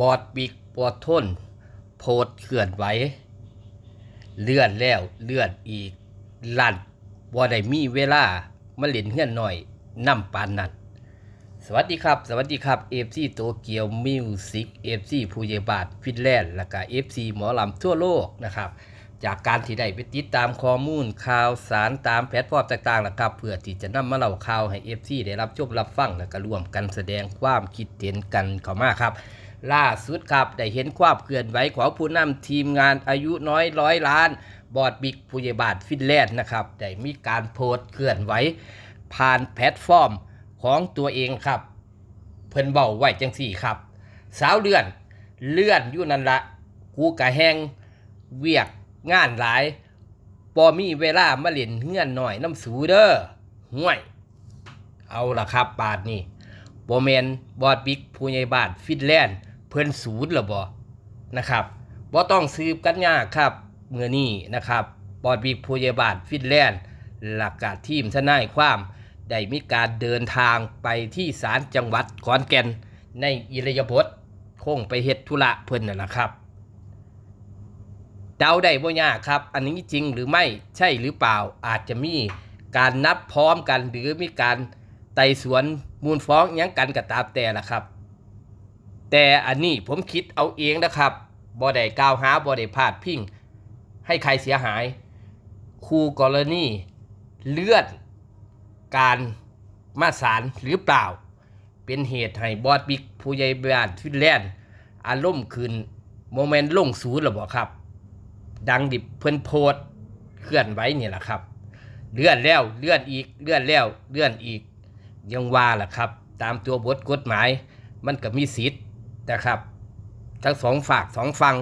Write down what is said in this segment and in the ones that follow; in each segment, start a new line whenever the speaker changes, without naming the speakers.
บอดบิกบอดทน โพดเคลื่อนไหวเลื่อนแล้วเลื่อนอีกลั่นบ่ได้มีเวลามาเล่นเฮือนหน่อยนํปานนั้นสวัสดีครับ สวัสดีครับ FC โตเกียวมิวสิก FC ผู้ใหญ่บาทฟินแลนด์และก็ FC หมอลำทั่วโลกนะครับ จากการที่ได้ไปติดตามข้อมูลข่าวสารตามแพลตฟอร์มต่างๆนะครับ เพื่อที่จะนำมาเล่าข่าวให้ FC ได้รับชมรับฟัง และก็ร่วมกันแสดงความคิดเห็นกันเข้ามาครับ ล่าสุดครับได้เห็นความเคลื่อนไหวของผู้นำทีมงานอายุน้อยร้อยล้าน บอดบิ๊กผู้ใหญ่บาทฟินแลนด์นะครับได้มีการโพสต์เคลื่อนไหวผ่านแพลตฟอร์มของตัวเองครับ เพิ่นเบาไว้จังสี่ครับ สาวเลื่อนเลื่อนอยู่นั่นละกูกะแหงเวียกงานหลายปอมีเวลามาเล่นเฮือนหน่อยน้ำสูเด้อห่วย เอาละครับบาทนี่โบอแมนบอดบิ๊กผู้ใหญ่บานฟินแลนด์ เพิ่นศูนย์หรอบ่นะครับบ่ต้องสืบกันยากครับเมื่อนี้นะครับบอดบิ๊กผู้ใหญ่บ้านฟินแลนด์หลักกาทีมทนายความได้มีการเดินทางไปที่ศาลจังหวัดขอนแก่น ในอิรยาบถคงไปเฮ็ดธุระเพิ่นน่ะนะครับเดาได้บ่ยากครับ อันนี้จริงหรือไม่ใช่หรือเปล่าอาจจะมีการนับพร้อมกันหรือมีการไต่สวนมูลฟ้องหยังกันก็ตามแต่ละครับ แต่อันนี้ผมคิดเอาเองนะครับบ่ได้กล่าวหาบ่ได้พาดพิงให้ใครเสียหาย คู่กรณีเลื่อนการมาศาลหรือเปล่า เป็นเหตุให้บอดบิ๊กผู้ใหญ่บ้านฟินแลนด์อารมณ์ขึ้นโมเมนต์ลงศูนย์หรือบ่าครับ ดังดิบเพิ่นโพดเคลื่อนไหวนี่แหละครับ เลื่อนแล้วเลื่อนอีกเลื่อนแล้วเลื่อนอีกยังว่าล่ะครับ ตามตัวบทกฎหมาย มันก็มีสิทธิ์ นะครับทั้งสองฝากสองฟัง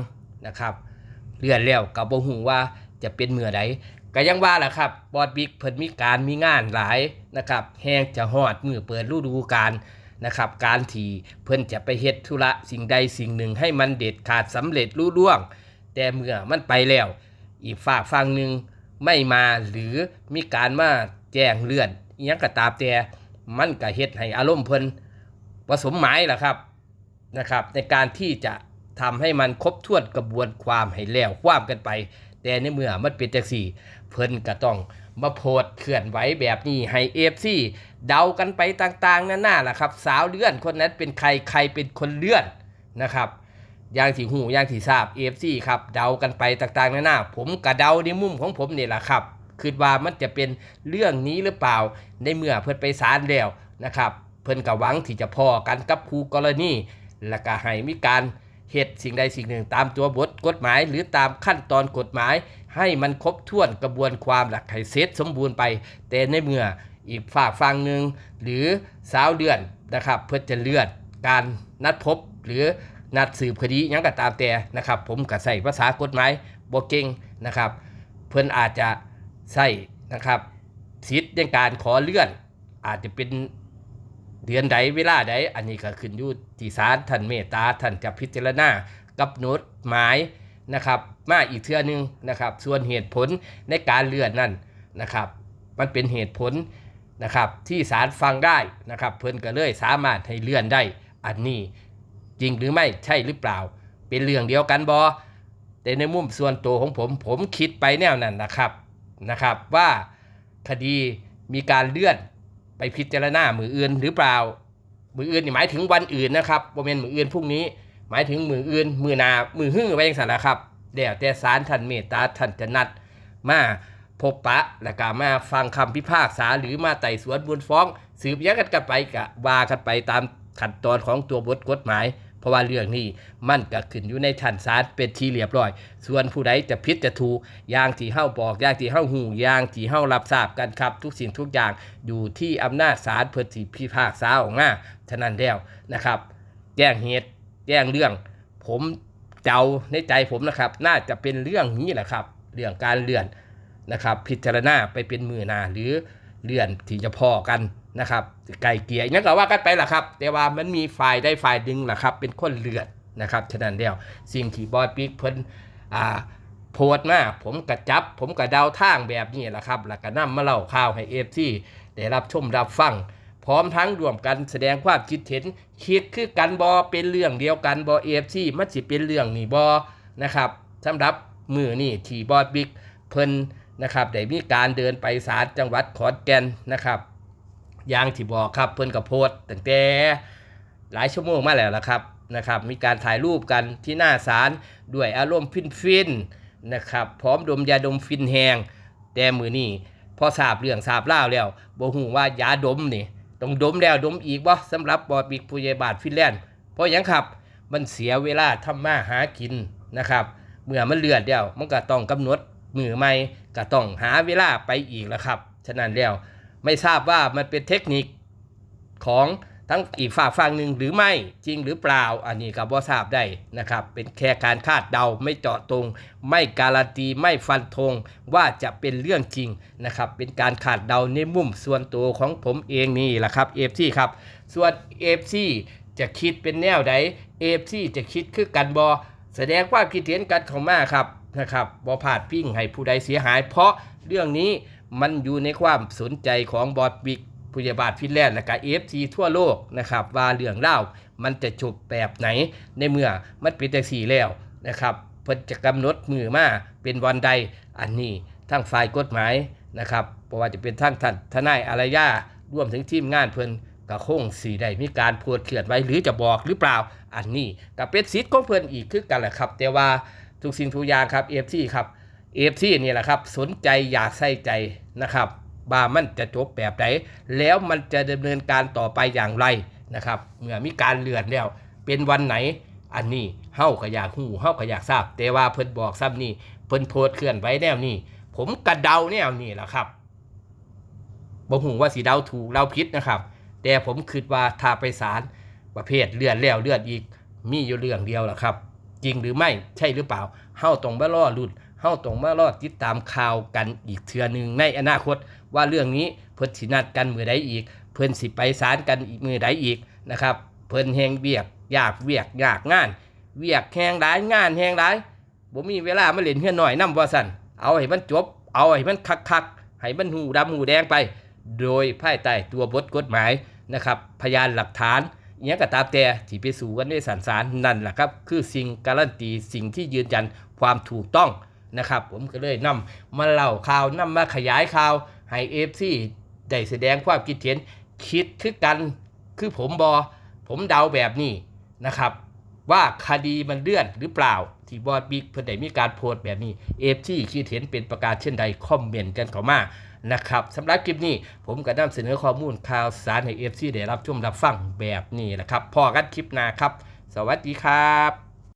นะครับเลื่อนแล้วกับบ่ฮู้ว่าจะเป็นเมื่อใดก็ยังว่าแหละครับบอดบิ๊กเพิ่นมีการมีงานหลายนะครับแฮงจะฮอดมือเปิดฤดูกาลนะครับ การที่เพิ่นจะไปเฮ็ดธุระสิ่งใดสิ่งหนึ่งให้มันเด็ดขาดสำเร็จรุ่ล่วง แต่เมื่อมันไปแล้ว อีกฝากฟังหนึ่งไม่มาหรือมีการมาแจ้งเลื่อนยังก็ตามแต่มันก็เฮ็ดให้อารมณ์เพิ่นผสมหมายล่ะครับ นะครับในการที่จะทำให้มันครบถ้วนกระบวนความให้แล้วความกันไป แต่ในเมื่อมันเป็นจังสี่ เพิ่นก็ต้องมาโพดเคลื่อนไหวแบบนี้ให้เอฟซีเดากันไปต่างๆนั่นน่ะล่ะครับ สาวเลื่อนคนนั้นเป็นใครใครเป็นคนเลื่อนนะครับอย่างที่หูอย่างที่ทราบ AFC ครับเดากันไปต่างๆนานาผมกะเดาในมุมของผมนี่แหละครับคิดว่ามันจะเป็นเรื่องนี้หรือเปล่า ในเมื่อเพิ่นไปศาลแล้วนะครับ เพิ่นก็หวังที่จะพอกันกับคู่กรณี และก็ให้มีการเหตุสิ่งใดสิ่งหนึ่ง ตามตัวบทกฎหมาย หรือตามขั้นตอนกฎหมาย ให้มันครบถ้วนกระบวนความหลักให้เสร็จสมบูรณ์ไป แต่ในเมื่ออีกฝากฟังหนึ่งหรือสาวเดือนนะครับ เพื่อจะเลื่อนการนัดพบหรือนัดสืบคดียังก็ตามแต่นะครับ ผมก็ใส่ภาษากฎหมายบ่เก่งนะครับ เพิ่อนอาจจะใส่นะครับสิทธิ์ในการขอเลื่อน อาจจะเป็น ดือนใดเวลาใดอันนี้ก็ขึ้นอยู่ที่ศาลท่านเมตตาท่านจะพิจารณากับน้ตหมายนะครับมาอีกเทื่อนึงนะครับส่วนเหตุผลในการเลื่อนนั่นนะครับ มันเป็นเหตุผลนะครับที่ศาลฟังได้นะครับเพิ่นก็เลยสามารถให้เลื่อนได้ อันนี้จริงหรือไม่ใช่หรือเปล่า เป็นเรื่องเดียวกันบอแต่ในมุมส่วนตัวของผมผมคิดไปแนวนั้นนะครับนะครับว่าคดีมีการเลื่อน ไปพิจารณามืออื่นหรือเปล่า มืออื่นนี่หมายถึงวันอื่นนะครับโมเมนมืออื่นพรุ่งนี้ หมายถึงมืออื่น มือนา มือหึ่งไปยังสันละครับเดี๋ยวแต่ศาลท่านเมตตาท่านจะนัดมาพบปะและก็มาฟังคำพิพากษาหรือมาไต่สวนบนฟ้อง สืบยังกันกันไปกะว่ากันไปตามขั้นตอนของตัวบทกฎหมาย เพราะว่าเรื่องนี้มันก็ขึ้นอยู่ในชั้นศาลเป็นที่เรียบร้อย ส่วนผู้ใดจะผิดจะถูกอย่างที่เฮาบอกอย่างที่เฮาหูอย่างที่เฮารับทราบกันครับ ทุกสิ่งทุกอย่างอยู่ที่อำนาจศาลเพื่อที่พิพากษาออกมาฉะนั้นแล้วนะครับ แจ้งเหตุแจ้งเรื่อง ผมเจ้าในใจผมนะครับ น่าจะเป็นเรื่องนี้แหละครับ เรื่องการเลื่อนนะครับ พิจารณาไปเป็นมือหนาหรือเลื่อนที่จะพอกัน นะครับไก่เกลี่ยนั่นก็ว่ากันไปแหละครับ แต่ว่ามันมีฝ่ายได้ฝ่ายดึงแหละครับ เป็นคนเลือนนะครับฉะนั้นแล้วสิ่งที่บอยปิกเพิ่นอ่าโพสต์มา ผมกระจับ ผมกระเดาทางแบบนี้แหละครับ แล้วก็นำมาเล่าข่าวให้เอฟซีได้รับชมรับฟัง พร้อมทั้งรวมกันแสดงความคิดเห็น คิดคือกันบอเป็นเรื่องเดียวกันบอเอฟซีมันสิเป็นเรื่องนี่บอนะครับสำหรับมือนี่ที่บอดบิ๊กเพิ่นนะครับได้มีการเดินไปศาลจังหวัดขอนแก่นนะครับ อย่างที่บอกครับเพิ่อนกับโพสตั้งแต่หลายชั่วโมงมาแล้วละครับนะครับมีการถ่ายรูปกันที่หน้าศาลด้วยอารมณ์ฟินๆนะครับพร้อมดมยาดมฟินแหงแต่มือนี่พอทราบเรื่องทราบเล่าแล้วบ่ฮู้ว่ายาดมนี่ต้องดมแล้วดมอีกบ่สำหรับบอดบิกผู้ใหญ่บาทฟินแลนด์เพราะยังครับมันเสียเวลาทำมาหากินนะครับเมื่อมันเลือดแล้วมันก็ต้องกำหนดมือใหม่ก็ต้องหาเวลาไปอีกแล้วครับ ฉะนั้นแล้ว ไม่ทราบว่ามันเป็นเทคนิคของทั้งอีกฝ่ายฝั่งหนึ่งหรือไม่จริงหรือเปล่า อันนี้ก็บ่ทราบได้นะครับ เป็นแค่การคาดเดาไม่เจาะตรง ไม่การันตีไม่ฟันธงว่าจะเป็นเรื่องจริงนะครับ เป็นการคาดเดาในมุมส่วนตัวของผมเองนี่แหละครับเอฟซีครับ ส่วนเอฟซีจะคิดเป็นแนวใดเอฟซีจะคิดคือกันบอแสดงความคิดเห็นกันเข้ามาครับนะครับบอพลาดพิงให้ผู้ใดเสียหาย เพราะเรื่องนี้ มันอยู่ในความสนใจของบอดบิกผู้ใหญ่บาทฟินแลนด์และก็เอฟซีทั่วโลกนะครับว่าเรื่องเล่ามันจะจบแบบไหนในเมื่อมันเป็นแต่สี่แล้วนะครับเพิ่นจะกำหนดมือมาเป็นวันใดอันนี้ทั้งฝ่ายกฎหมายนะครับเพราะว่าจะเป็นทั้งท่านทนายอารยารวมถึงทีมงานเพิ่นก็คงสีได้มีการพูดเคลื่อนไว้หรือจะบอกหรือเปล่าอันนี้ก็เป็นสิทธิ์ของเพิ่นอีกคือกันแหละครับ แต่ว่าทุกสิ่งทุกอย่างครับเอฟซีครับ เอฟซีนี่แหละครับ สนใจอยากใส่ใจนะครับว่ามันจะจบแบบไหน แล้วมันจะดำเนินการต่อไปอย่างไรนะครับ เมื่อมีการเลื่อนแล้ว เป็นวันไหนอันนี้เฮาก็อยากหูเฮาก็อยากทราบ แต่ว่าเพิ่นบอกซ้ำนี่เพิ่นโพสเคลื่อนไว้แนวนี้ ผมกระเดาแนวนี้แหละครับบ่หูว่าสีเดาถูกเราผิดนะครับ แต่ผมคิดว่าถ้าไปศาลประเภทเลื่อนแล้วเลื่อนอีก มีอยู่เรื่องเดียวแหละครับ จริงหรือไม่ใช่หรือเปล่าเฮาต้องมาล่อรุ่น เฮาต้องมารอติดตามข่าวกันอีกเทื่อหนึ่งในอนาคต ว่าเรื่องนี้เพิ่นสินัดกันมือใดอีก เพิ่นสิไปศาลกันอีกมือใดอีกนะครับ เพิ่นแหงเวียกยากเวียกยากงาน เวียกแหงหลายงานแหงหลายบ่มีเวลามาเล่นเฮือนหน่อยนำว่าซั่นเอาให้มันจบ เอาให้มันคักๆให้มันหูดำหูแดงไป โดยภายใต้ตัวบทกฎหมายนะครับ พยานหลักฐานอหยังก็ตามแต่ที่ไปสู่กันในศาลศาลนั่นแหละครับ คือสิ่งการันตีสิ่งที่ยืนยันความถูกต้อง นะครับ ผมก็เลยนำมาเล่าข่าวนำมาขยายข่าวให้เอฟซีได้แสดงความคิดเห็นคิดคือกันคือผมบอผมเดาแบบนี้นะครับ ว่าคดีมันเลื่อนหรือเปล่า ที่บอดบิ๊กเพิ่นได้มีการโพสต์แบบนี้เอฟซีคิดเห็นเป็นประการเช่นใดคอมเมนต์กันเข้ามานะครับสำหรับคลิปนี้ผมก็นำเสนอข้อมูลข่าวสารให้เอฟซีได้รับชมรับฟังแบบนี้แหละครับพอกันคลิปหน้าครับ สวัสดีครับ